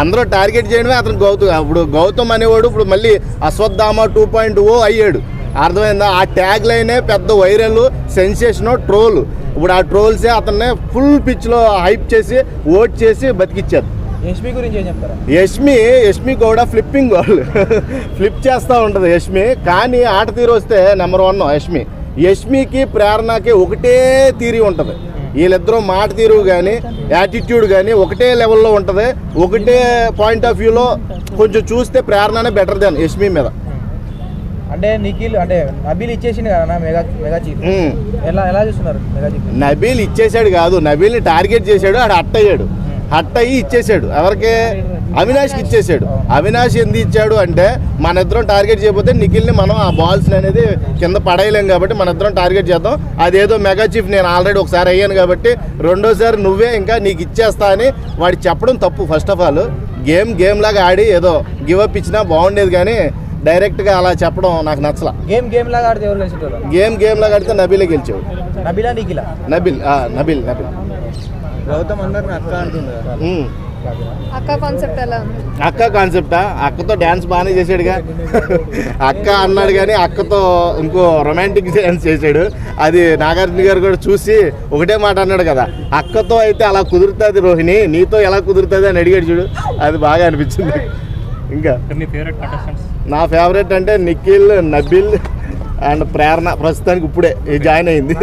అందరూ టార్గెట్ చేయడమే అతను గౌతమ్. ఇప్పుడు గౌతమ్ అనేవాడు ఇప్పుడు మళ్ళీ అశ్వత్థామ టూ పాయింట్ ఓ అయ్యాడు. అర్థమైందా? ఆ ట్యాగ్ లైనే పెద్ద వైరల్ సెన్సేషన్ ట్రోల్ ఇప్పుడు ఆ ట్రోల్సే అతన్ని ఫుల్ పిచ్లో హైప్ చేసి ఓట్ చేసి బతికిచ్చారు. యష్మి గురించి ఏం చెప్తారా? యష్మి యష్మి కూడా ఫ్లిప్పింగ్ వాళ్ళు. ఫ్లిప్ చేస్తూ ఉంటుంది యష్మి. కానీ ఆట తీరు వస్తే నెంబర్ వన్ యష్మి. యష్మికి ప్రేరణకి ఒకటే తీరి ఉంటుంది. వీళ్ళిద్దరూ మాట తీరు కానీ యాటిట్యూడ్ కానీ ఒకటే లెవెల్లో ఉంటుంది. ఒకటే పాయింట్ ఆఫ్ వ్యూలో కొంచెం చూస్తే ప్రేరణనే బెటర్ దాన్ యష్మి మీద. అంటే నిఖిల్ అంటే నబీల్ ఇచ్చేసింది కదా మెగా మెగా చీఫ్. ఎలా చూస్తున్నారు మెగా చీఫ్? నబీల్ ఇచ్చేసాడు కాదు. నబీల్ని టార్గెట్ చేశాడు ఆడు హట్ అయ్యాడు. హట్ అయ్యి ఇచ్చేసాడు. ఎవరికి? అవినాష్కి ఇచ్చేసాడు. అవినాష్ ఎందుకు ఇచ్చాడు అంటే మన ఇద్దరం టార్గెట్ చేయకపోతే నిఖిల్ని మనం ఆ బాల్స్ అనేది కింద పడేయలేం కాబట్టి మన ఇద్దరం టార్గెట్ చేద్దాం. అదేదో మెగా చీఫ్ నేను ఆల్రెడీ ఒకసారి అయ్యాను కాబట్టి రెండోసారి నువ్వే ఇంకా నీకు ఇచ్చేస్తా అని వాడు చెప్పడం తప్పు. First of all game game లాగా ఆడి ఏదో గివ్ అప్ ఇచ్చినా బాగుండేది కానీ డైరెక్ట్గా అలా చెప్పడం నాకు నచ్చల. గేమ్ గేమ్ లాగా ఆడితే ఎవరు గెలిచేటోళ్ళు గేమ్ గేమ్ లాగా ఆడితే నబీలే గెలిచాడు నబీలా నిఖిలా? నబిల్ ఆ, నబిల్ నబిల్. గౌతమ్ అందరిని అక్క అంటుంది. అక్క కాన్సెప్ట్ ఎలా ఉంది? అక్క కాన్సెప్టా అక్కతో డ్యాన్స్ బాగానే చేశాడుగా అక్క అన్నాడు కానీ అక్కతో ఇంకో రొమాంటిక్ డ్యాన్స్ చేశాడు అది నాగార్జున గారు కూడా చూసి ఒకటే మాట అన్నాడు కదా అక్కతో అయితే అలా కుదురుతుంది రోహిణి నీతో ఎలా కుదురుతుంది అని అడిగాడు చూడు. అది బాగా అనిపించింది. ఇంకా నా ఫేవరెట్ అంటే నిఖిల్ నబిల్ అండ్ ప్రేరణ. ప్రస్తుతానికి ఇప్పుడే జాయిన్ అయింది.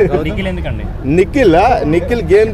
నిఖిల్ నిఖిల్? గేమ్